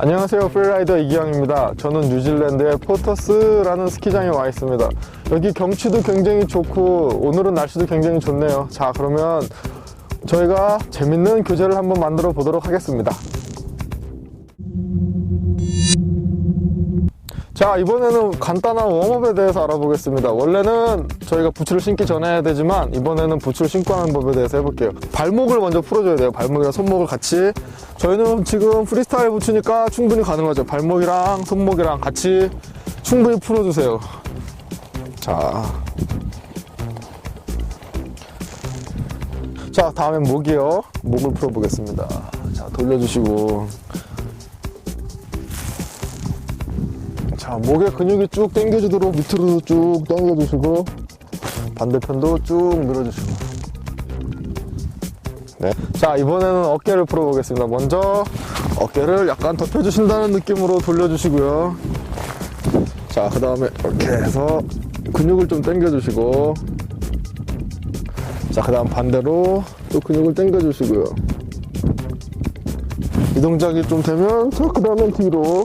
안녕하세요. 프리라이더 이기영입니다. 저는 뉴질랜드의 포터스라는 스키장에 와 있습니다. 여기 경치도 굉장히 좋고 오늘은 날씨도 굉장히 좋네요. 자 그러면 저희가 재밌는 교재를 한번 만들어 보도록 하겠습니다 자 이번에는 간단한 웜업에 대해서 알아보겠습니다. 원래는 저희가 부츠를 신기 전에 해야 되지만 이번에는 부츠를 신고 하는 법에 대해서 해볼게요. 발목을 먼저 풀어줘야 돼요. 발목이랑 손목을 같이. 저희는 지금 프리스타일 부츠니까 충분히 가능하죠. 발목이랑 손목이랑 같이 충분히 풀어주세요. 자. 자, 다음엔 목이요. 목을 풀어보겠습니다. 자, 돌려주시고. 자, 목에 근육이 쭉 당겨지도록 밑으로 쭉 당겨주시고, 반대편도 쭉 밀어주시고. 네. 자, 이번에는 어깨를 풀어보겠습니다. 먼저 어깨를 약간 덮여주신다는 느낌으로 돌려주시고요. 자, 그 다음에 이렇게 해서 근육을 좀 당겨주시고, 자, 그 다음 반대로 또 근육을 당겨주시고요. 이 동작이 좀 되면, 자, 그 다음엔 뒤로.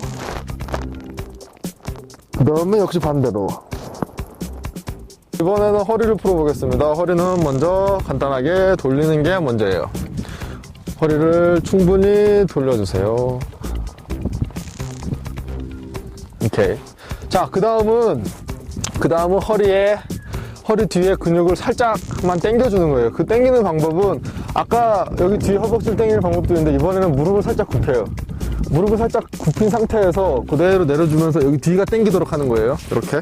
그 다음에 역시 반대로. 이번에는 허리를 풀어보겠습니다. 허리는 먼저 간단하게 돌리는 게 먼저예요. 허리를 충분히 돌려주세요. 오케이. 자, 그 다음은, 그 다음은 허리에, 허리 뒤에 근육을 살짝만 당겨주는 거예요. 그 당기는 방법은, 아까 여기 뒤에 허벅지를 당기는 방법도 있는데, 이번에는 무릎을 살짝 굽혀요. 무릎을 살짝 굽힌 상태에서 그대로 내려주면서 여기 뒤가 당기도록 하는 거예요. 이렇게.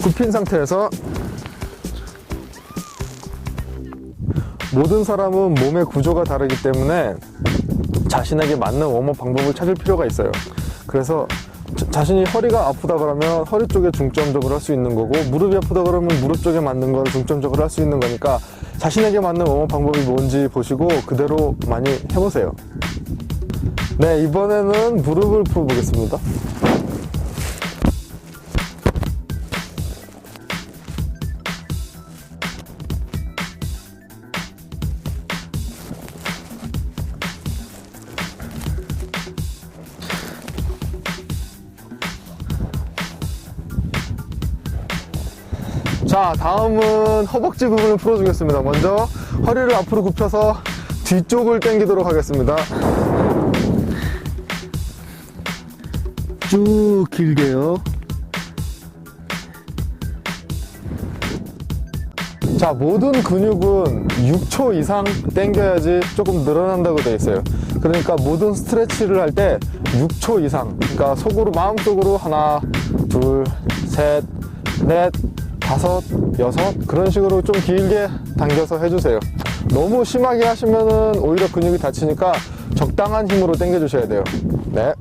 굽힌 상태에서 모든 사람은 몸의 구조가 다르기 때문에 자신에게 맞는 웜업 방법을 찾을 필요가 있어요. 그래서 자- 자신이 허리가 아프다 그러면 허리 쪽에 중점적으로 할 수 있는 거고 무릎이 아프다 그러면 무릎 쪽에 맞는 걸 중점적으로 할 수 있는 거니까 자신에게 맞는 웜업 방법이 뭔지 보시고 그대로 많이 해보세요. 네, 이번에는 무릎을 풀어보겠습니다. 자, 다음은 허벅지 부분을 풀어주겠습니다. 먼저 허리를 앞으로 굽혀서 뒤쪽을 당기도록 하겠습니다. 쭉 길게요. 자, 모든 근육은 6초 이상 당겨야지 조금 늘어난다고 되어 있어요. 그러니까 모든 스트레치를 할 때 6초 이상. 그러니까 속으로, 마음속으로 하나, 둘, 셋, 넷, 다섯, 여섯. 그런 식으로 좀 길게 당겨서 해주세요. 너무 심하게 하시면은 오히려 근육이 다치니까 적당한 힘으로 당겨 주셔야 돼요. 네.